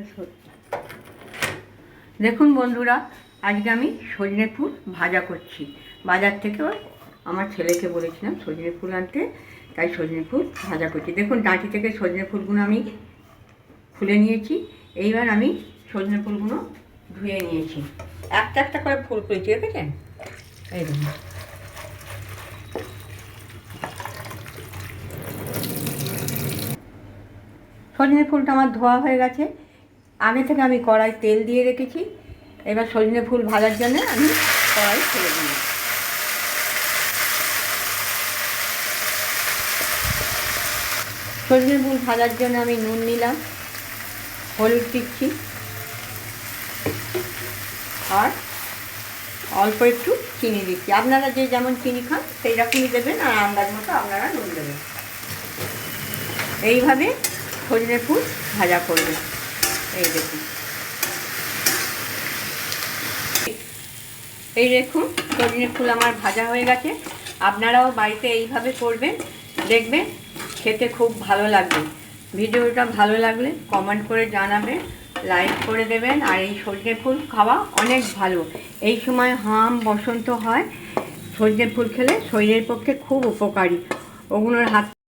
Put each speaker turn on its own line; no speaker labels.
এটা সর- দেখুন বন্ধুরা, আজকে আমি সজনে ফুল ভাজা করছি। বাজার থেকে আমার ছেলেকে বলেছিলাম সজনে ফুল আনতে, তাই সজনে ফুল ভাজা করছি। দেখুন, ডাঁটি থেকে সজনে ফুলগুলো আমি খুলে নিয়েছি। এইবার আমি সজনে ফুলগুলো ধুয়ে নিয়েছি। একটা একটা করে ফুল করেছি, দেখেছেন? এই দেখুন। সজনে ফুলটা আমার ধোয়া হয়ে গেছে। আগে থেকে আমি কড়াই তেল দিয়ে রেখেছি। এবার সজনে ফুল ভাজার জন্য আমি কড়াই ছেড়ে দিই সজনে ফুল ভাজার জন্য আমি নুন নিলাম, হলুদ দিচ্ছি, আর অল্প একটু চিনি দিচ্ছি। আপনারা যে যেমন চিনি খান সেই রকমই দেবেন, আর আন্দাজ মতো আপনারা নুন দেবেন। এইভাবে সজনে ফুল ভাজা করবে এই দেখুন। এই দেখুন, সজনে ফুল আমার ভাজা হয়ে গেছে। আপনারাও বাড়িতে এইভাবে করবেন, দেখবেন খেতে খুব ভালো লাগবে। ভিডিওটা ভালো লাগলে কমেন্ট করে জানাবেন লাইক করে দেবেন, আর এই সজনে ফুল খাওয়া অনেক ভালো। এই সময় হাম বসন্ত হয়, সজনে ফুল খেলে শরীরের পক্ষে খুব উপকারী। ওগুলোর হাত